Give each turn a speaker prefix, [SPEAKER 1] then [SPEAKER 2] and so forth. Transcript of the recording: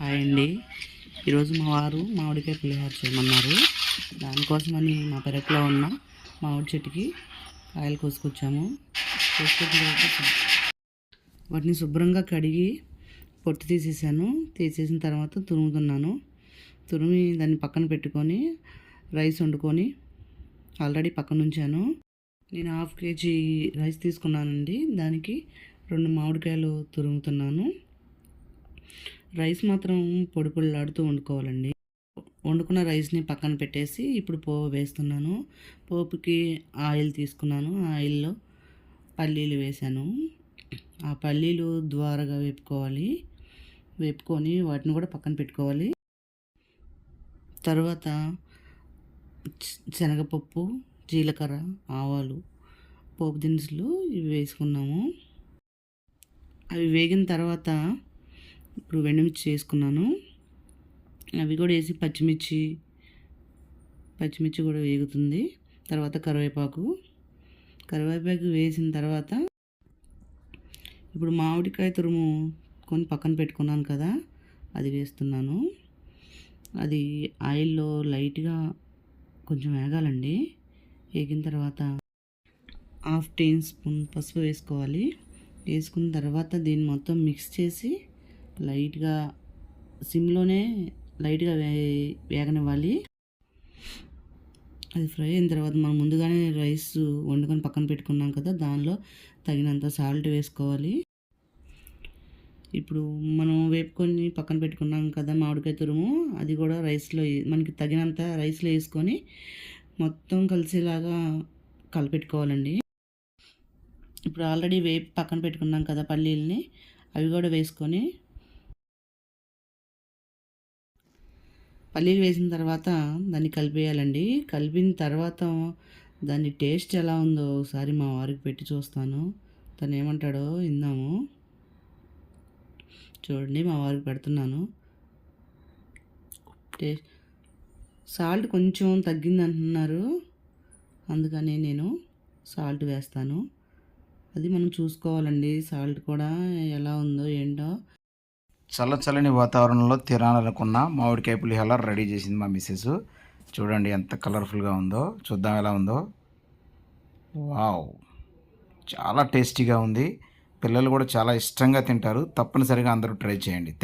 [SPEAKER 1] Hi అండి. ఈరోజు మా వారు మామిడికాయ పులిహోర చేయమన్నారు. దానికోసమని మా పెరట్లో ఉన్న మామిడి చెట్టుకి కాయలు కోసుకొచ్చాము. కోసుకొచ్చిన వాటిని శుభ్రంగా కడిగి పొట్టు తీసేసాను. తీసేసిన తర్వాత తురుముతున్నాను. తురిమి దాన్ని పక్కన పెట్టుకొని రైస్ వండుకొని ఆల్రెడీ పక్కన ఉంచాను. నేను హాఫ్ కేజీ రైస్ తీసుకున్నానండి. దానికి రెండు మామిడికాయలు తురుముతున్నాను. రైస్ మాత్రం పొడి పొడిలాడుతూ వండుకోవాలండి. వండుకున్న రైస్ని పక్కన పెట్టేసి ఇప్పుడు పోపు వేస్తున్నాను. పోపుకి ఆయిల్ తీసుకున్నాను. ఆయిల్లో పల్లీలు వేసాను. ఆ పల్లీలు ద్వారగా వేపుకోవాలి. వేపుకొని వాటిని కూడా పక్కన పెట్టుకోవాలి. తర్వాత శనగపప్పు జీలకర్ర ఆవాలు పోపు దినుసులు ఇవి వేసుకున్నాము. అవి వేగిన తర్వాత ఇప్పుడు వెండిమిర్చి వేసుకున్నాను అవి కూడా వేసి పచ్చిమిర్చి పచ్చిమిర్చి కూడా వేగుతుంది. తర్వాత కరివేపాకు. కరివేపాకు వేసిన తర్వాత ఇప్పుడు మామిడికాయ తురుము కొని పక్కన పెట్టుకున్నాను కదా అది వేస్తున్నాను. అది ఆయిల్లో లైట్గా కొంచెం వేగాలండి. వేగిన తర్వాత హాఫ్ టీ స్పూన్ పసుపు వేసుకోవాలి. వేసుకున్న తర్వాత దీన్ని మొత్తం మిక్స్ చేసి లైట్గా సిమ్లోనే లైట్గా వే వేగనివ్వాలి. అది ఫ్రై అయిన తర్వాత మనం ముందుగానే రైస్ వండుకొని పక్కన పెట్టుకున్నాం కదా దానిలో తగినంత సాల్ట్ వేసుకోవాలి. ఇప్పుడు మనం వేపుకొని పక్కన పెట్టుకున్నాం కదా మామిడికాయ తురుము అది కూడా రైస్లో మనకి తగినంత రైస్లో వేసుకొని మొత్తం కలిసేలాగా కలిపెట్టుకోవాలండి. ఇప్పుడు ఆల్రెడీ వేపు పక్కన పెట్టుకున్నాం కదా పల్లీలని అవి కూడా వేసుకొని పల్లీలు వేసిన తర్వాత దాన్ని కలిపేయాలండి. కలిపిన తర్వాత దాని టేస్ట్ ఎలా ఉందో ఒకసారి మా వారికి పెట్టి చూస్తాను. తను ఏమంటాడో విందాము. చూడండి మా వారికి పెడుతున్నాను. టేస్ట్ సాల్ట్ కొంచెం తగ్గింది అంటున్నారు. అందుకనే నేను సాల్ట్ వేస్తాను. అది మనం చూసుకోవాలండి సాల్ట్ కూడా ఎలా ఉందో ఏంటో.
[SPEAKER 2] చల్లచల్లని వాతావరణంలో తినాలనుకున్న మామిడికాయ పులిహోర రెడీ చేసింది మా మిస్సెస్. చూడండి ఎంత కలర్ఫుల్గా ఉందో చూద్దాం ఎలా ఉందో. వావ్! చాలా టేస్టీగా ఉంది. పిల్లలు కూడా చాలా ఇష్టంగా తింటారు. తప్పనిసరిగా అందరూ ట్రై చేయండి.